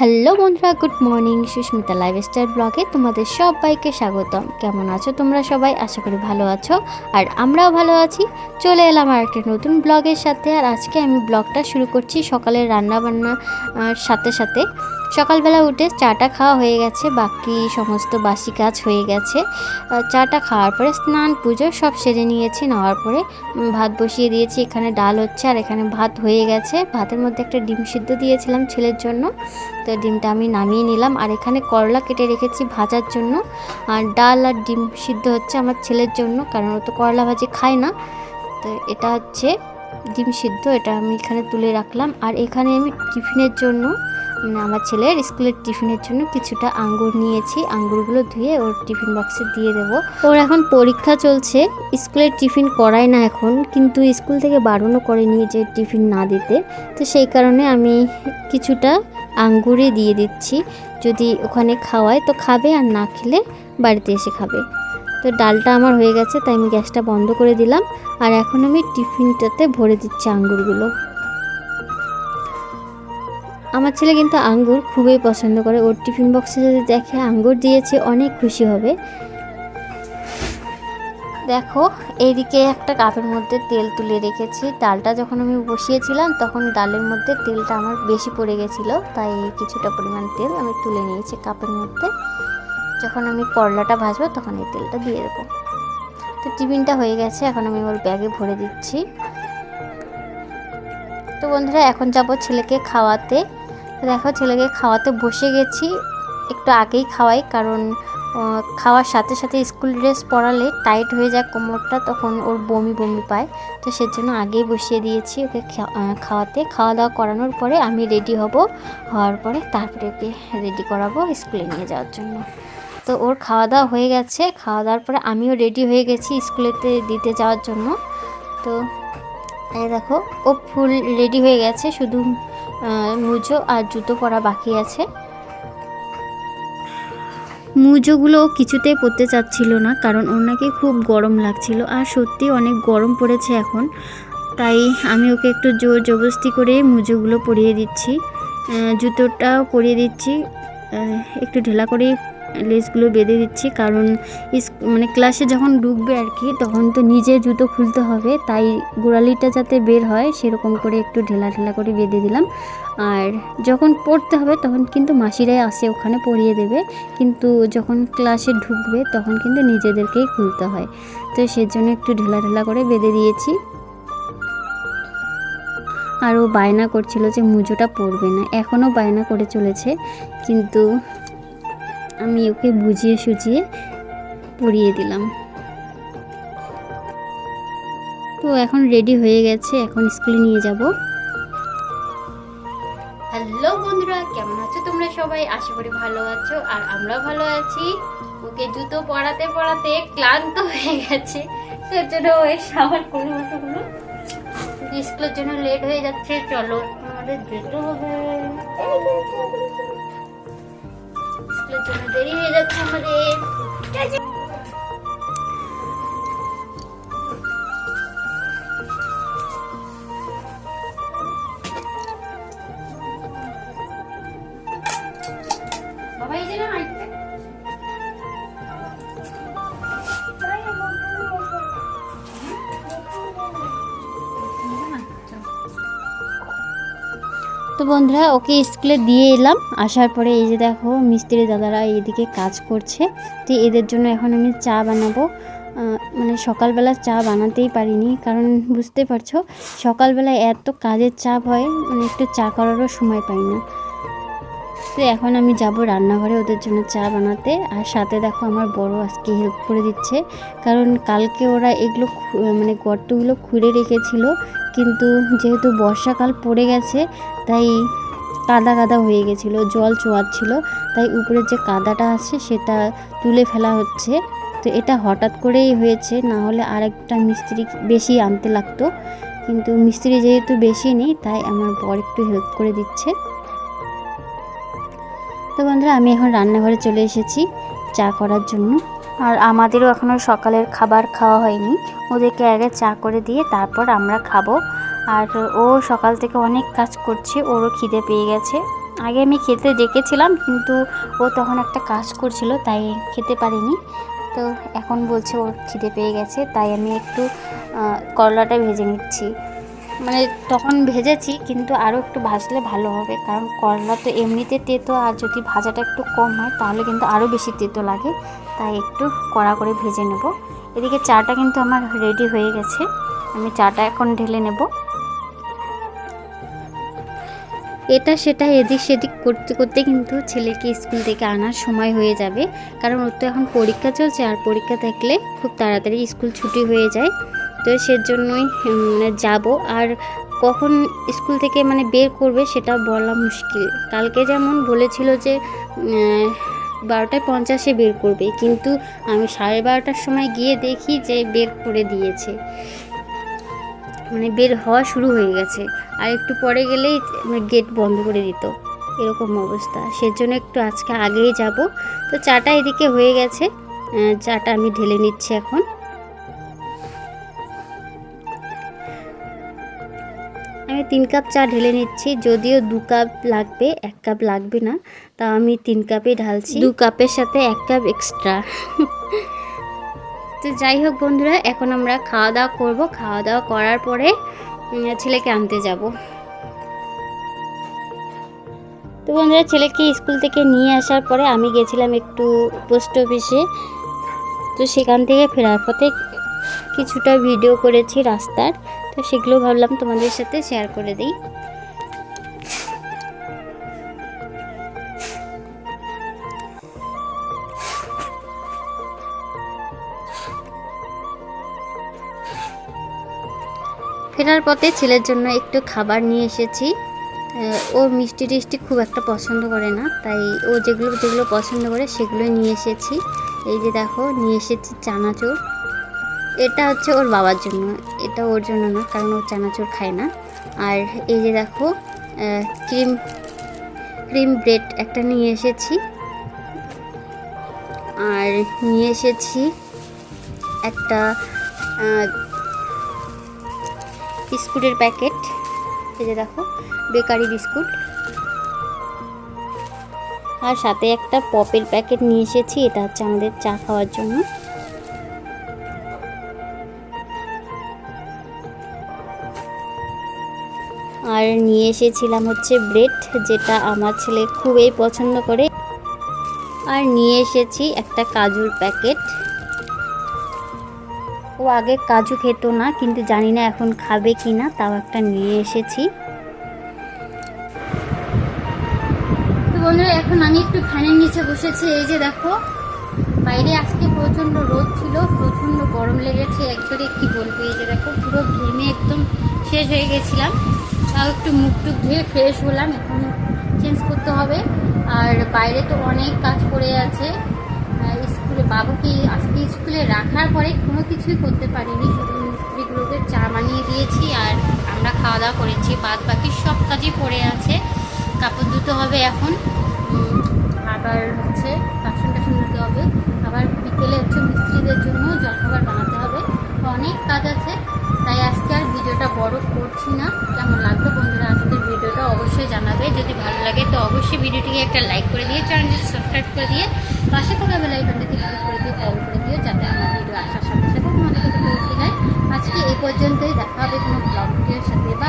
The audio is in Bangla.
হ্যালো বন্ধুরা, গুড মর্নিং। সুস্মিতা লাইফস্টাইল ব্লগে তোমাদের সবাইকে স্বাগতম। কেমন আছো তোমরা সবাই? আশা করি ভালো আছো। আর আমরাও ভালো আছি। চলে এলাম আর একটা নতুন ব্লগের সাথে। আর আজকে আমি ব্লগটা শুরু করছি সকালের রান্নাবান্নার সাথে সাথে। সকালবেলা উঠে চাটা খাওয়া হয়ে গেছে, বাকি সমস্ত বাসি কাজ হয়ে গেছে। চাটা খাওয়ার পরে স্নান, পুজো সব সেরে নিয়েছি, নেওয়ার পরে ভাত বসিয়ে দিয়েছি, এখানে ডাল হচ্ছে আর এখানে ভাত হয়ে গেছে। ভাতের মধ্যে একটা ডিম সিদ্ধ দিয়েছিলাম ছেলের জন্য, তো ডিমটা আমি নামিয়ে নিলাম। আর এখানে করলা কেটে রেখেছি ভাজার জন্য। আর ডাল আর ডিম সিদ্ধ হচ্ছে আমার ছেলের জন্য, কারণ ও তো করলা ভাজি খায় না। তো এটা হচ্ছে ডিম সিদ্ধ, এটা আমি এখানে তুলে রাখলাম। আর এখানে আমি টিফিনের জন্য আমার ছেলের স্কুলের টিফিনের জন্য কিছুটা আঙ্গুর নিয়েছি। আঙ্গুরগুলো ধুয়ে ওর টিফিন বক্সে দিয়ে দেবো। ওর এখন পরীক্ষা চলছে। স্কুলের টিফিন করায় না এখন, কিন্তু স্কুল থেকে বারণও করেনি যে টিফিন না দিতে। তো সেই কারণে আমি কিছুটা আঙ্গুরে দিয়ে দিচ্ছি। যদি ওখানে খাওয়ায় তো খাবে, আর না খেলে বাড়িতে এসে খাবে। তো ডালটা আমার হয়ে গেছে, তাই আমি গ্যাসটা বন্ধ করে দিলাম। আর এখন আমি টিফিনটাতে ভরে দিচ্ছি আঙ্গুরগুলো। আমার ছেলে কিন্তু আঙ্গুর খুবই পছন্দ করে। ওর টিফিন বক্সে যদি দেখে আঙ্গুর দিয়েছে, অনেক খুশি হবে। দেখো, এইদিকে একটা কাপের মধ্যে তেল তুলে রেখেছি। ডালটা যখন আমি বসিয়েছিলাম, তখন ডালের মধ্যে তেলটা আমার বেশি পড়ে গেছিল। তাই কিছুটা পরিমাণ তেল আমি তুলে নিয়েছি কাপের মধ্যে। যখন আমি করলাটা ভাজবো, তখন এই তেলটা দিয়ে দেবো। তো টিফিনটা হয়ে গেছে। এখন আমি ওর ব্যাগে ভরে দিচ্ছি। তো বন্ধুরা, এখন যাব ছেলেকে খাওয়াতে। দেখো, ছেলেকে খাওয়াতে বসে গেছি। একটু আগেই খাওয়াই, কারণ খাওয়ার সাথে সাথে স্কুল ড্রেস পরালে টাইট হয়ে যায় কোমরটা, তখন ওর বমি বমি পায়। তো সেজন্য আগেই বসিয়ে দিয়েছি ওকে খাওয়াতে। খাওয়া দাওয়া করানোর পরে আমি রেডি হব। হওয়ার পরে তারপরে ওকে রেডি করাবো স্কুলে নিয়ে যাওয়ার জন্য। তো ওর খাওয়া দাওয়া হয়ে গেছে। খাওয়া দাওয়ার পরে আমিও রেডি হয়ে গেছি স্কুলেতে দিতে যাওয়ার জন্য। তো দেখো, ও ফুল রেডি হয়ে গেছে, শুধু মুজো আর জুতো পরা বাকি আছে। মুজোগুলো কিছুতেই পরতে চাচ্ছিল না, কারণ ওর নাকি খুব গরম লাগছিল, আর সত্যি অনেক গরম পড়েছে এখন। তাই আমি ওকে একটু জোর জবরদস্তি করে মুজোগুলো পরিয়ে দিচ্ছি জুতোটাও পরিয়ে দিচ্ছি একটু ঢেলা করে লেসগুলো বেঁধে দিচ্ছি, কারণ মানে ক্লাসে যখন ঢুকবে আর কি, তখন তো নিজে জুতো খুলতে হবে, তাই গোড়ালিটা যাতে বের হয়, সেরকম করে একটু ঢেলা ঢেলা করে বেঁধে দিলাম। আর যখন পড়তে হবে, তখন কিন্তু মাসিরাই আসে, ওখানে পরিয়ে দেবে, কিন্তু যখন ক্লাসে ঢুকবে, তখন কিন্তু নিজেদেরকেই খুলতে হয়। তো সেজন্য একটু ঢেলা ঢেলা করে বেঁধে দিয়েছি। আর ও বায়না করছিল যে মুজোটা পরবে না, এখনও বায়না করে চলেছে, কিন্তু আমি ওকে বুঝিয়ে সুঝিয়ে পরিয়ে দিলাম। তো এখন রেডি হয়ে গেছে, এখন স্কুলে নিয়ে যাব। হ্যালো বন্ধুরা, কেমন আছো তোমরা সবাই? আশা করি ভালো আছো, আর আমরাও ভালো আছি। ওকে জুতো পরাতে পরাতে ক্লান্ত হয়ে গেছে সেজন্য ওই সাবার করে বসেগুলো স্কুলের জন্য লেট হয়ে যাচ্ছে। চলো, আমাদের যেতে হবে। স্কুলের জন্য দেরি হয়ে যাচ্ছে আমাদের। বাবা এই যে তো বন্ধুরা, ওকে স্কুলে দিয়ে এলাম। আসার পরে এই যে দেখো, মিস্ত্রি দাদারা এইদিকে কাজ করছে। তো এদের জন্য এখন আমি চা বানাবো। মানে সকালবেলা চা বানাতেই পারিনি, কারণ বুঝতে পারছ, সকালবেলায় এত কাজের চাপ হয় মানে একটু চা করারও সময় পাই না। তো এখন আমি যাব রান্নাঘরে ওদের জন্য চা বানাতে। আর সাথে দেখো আমার বড় আজকে হেল্প করে দিচ্ছে। কারণ কালকে ওরা এগুলো মানে গর্তগুলো খুঁড়ে রেখেছিল। কিন্তু যেহেতু বর্ষাকাল পড়ে গেছে, তাই কাদা কাদা হয়ে গেছিল, জল চোয়াচ্ছিল। তাই উপরের যে কাদাটা আছে সেটা তুলে ফেলা হচ্ছে। তো এটা হঠাৎ করেই হয়েছে, না হলে আরেকটা মিস্ত্রি বেশি আনতে লাগতো। কিন্তু মিস্ত্রি যেহেতু বেশি নেই, তাই আমার বর একটু হেল্প করে দিচ্ছে। তো বন্ধুরা, আমি এখন রান্নাঘরে চলে এসেছি চা করার জন্য। আর আমাদেরও এখনও সকালের খাবার খাওয়া হয়নি। ওদেরকে আগে চা করে দিয়ে তারপর আমরা খাব। আর ও সকাল থেকে অনেক কাজ করছে, ওরও খিদে পেয়ে গেছে। আগে আমি খেতে ডেকেছিলাম, কিন্তু ও তখন একটা কাজ করছিল, তাই খেতে পারিনি। তো এখন বলছে ওর খিদে পেয়ে গেছে, তাই আমি একটু করলাটা ভেজে নিচ্ছি। মানে তখন ভেজেছি, কিন্তু আরও একটু ভাজলে ভালো হবে। কারণ করলা তো এমনিতে তেতো, আর যদি ভাজাটা একটু কম হয়, তাহলে কিন্তু আরও বেশি তেতো লাগে। তাই একটু কড়া করে ভেজে নেব। এদিকে চাটা কিন্তু আমার রেডি হয়ে গেছে। আমি চাটা এখন ঢেলে নেব। এটা সেটা এদিক সেদিক করতে করতে কিন্তু ছেলেকে স্কুল থেকে আনার সময় হয়ে যাবে। কারণ ওর তো এখন পরীক্ষা চলছে, আর পরীক্ষা থাকলে খুব তাড়াতাড়ি স্কুল ছুটি হয়ে যায়। তো সেজন্যই মানে যাব। আর কখন স্কুল থেকে মানে বের করবে সেটা বলা মুশকিল। কালকে যেমন বলেছিল যে বারোটায় পঞ্চাশে বের করবে। কিন্তু আমি সাড়ে বারোটার সময় গিয়ে দেখি যে বের করে দিয়েছে। মানে বের হওয়া শুরু হয়ে গেছে। আর একটু পরে গেলেই মানে গেট বন্ধ করে দিত। এরকম অবস্থা। সেজন্য একটু আজকে আগেই যাব। তো চাটা এদিকে হয়ে গেছে। চাটা আমি ঢেলে নিচ্ছি এখন। আমি তিন কাপ চা ঢেলে নিচ্ছি। যদিও দু কাপ লাগবে এক কাপ লাগবে না। তা আমি তিন কাপে ঢালছি। দু কাপের সাথে এক কাপ এক্সট্রা তো যাই হোক বন্ধুরা এখন আমরা খাওয়া দাওয়া করব। খাওয়া দাওয়া করার পরে ছেলেকে আনতে যাব। তো বন্ধুরা ছেলেকে স্কুল থেকে নিয়ে আসার পরে আমি গেছিলাম একটু পোস্ট অফিসে। তো সেখান থেকে ফেরার পথে কিছুটা ভিডিও করেছি রাস্তার। তো সেগুলো ভাবলাম তোমাদের সাথে শেয়ার করে দিই। ফেরার পথে ছেলের জন্য একটু খাবার নিয়ে এসেছি। ও মিষ্টি টিষ্টি খুব একটা পছন্দ করে না, তাই ও যেগুলো যেগুলো পছন্দ করে সেগুলোই নিয়ে এসেছি। এই যে দেখো, নিয়ে এসেছি চানাচুর। এটা হচ্ছে ওর বাবার জন্য। এটা ওর জন্য না, কারণ ও চানাচুর খায় না। আর এই যে দেখো ক্রিম ক্রিম ব্রেড একটা নিয়ে এসেছি। আর নিয়ে এসেছি একটা বিস্কুটের প্যাকেট। এই যে দেখো, বেকারি বিস্কুট। আর সাথে একটা পপের প্যাকেট নিয়ে এসেছি, এটা হচ্ছে আমাদের চা খাওয়ার জন্য। আর নিয়ে এসেছিলাম হচ্ছে ব্রেড, যেটা আমার ছেলে খুবই পছন্দ করে। আর নিয়ে এসেছি একটা কাজুর প্যাকেট। ও আগে কাজু খেত না, কিন্তু জানি না এখন খাবে কি না তাও একটা নিয়ে এসেছি। তো বন্ধুরা, এখন আমি একটু ফ্যানের নিচে বসেছি, এই যে দেখো। বাইরে আজকে প্রচণ্ড রোদ ছিল, প্রচণ্ড গরম লেগেছে। একবারে কি বলব এই যে দেখো, পুরো ঘেমে একদম শেষ হয়ে গেছিলাম। তাও একটু মুখ টুক ধুয়ে ফ্রেশ হলাম, এখন চেঞ্জ করতে হবে। আর বাইরে তো অনেক কাজ পড়ে আছে। স্কুলে বাবুকে আজকে স্কুলে রাখার পরে কোনো কিছুই করতে পারিনি। শুধু মিস্ত্রিগুলোকে চা বানিয়ে দিয়েছি আর আমরা খাওয়া দাওয়া করেছি। বাদ বাকি সব কাজই পড়ে আছে। কাপড় ধুতে হবে এখন। আবার হচ্ছে বাসন টাসন ধুতে হবে। আবার বিকেলে হচ্ছে মিস্ত্রিদের জন্য জলখাবার বানাতে হবে। অনেক কাজ আছে, তাই আজকে আর ভিডিওটা বড় করছি না। কেমন লাগল বন্ধুরা আজকের ভিডিওটা অবশ্যই জানাবে। যদি ভালো লাগে তো অবশ্যই ভিডিওটিকে একটা লাইক করে দিয়ে চ্যানেলটি সাবস্ক্রাইব করে দিয়ে, পাশে থাকা বেলাইকনটিতে ক্লিক করে দিয়ে অল করে দিও, যাতে আমার ভিডিও আসার সাথে সাথে তোমাদের কাছে পৌঁছে যায়। আজকে এই পর্যন্তই, দেখা হবে কোনো ব্লগ ভিডিওর সাথে বা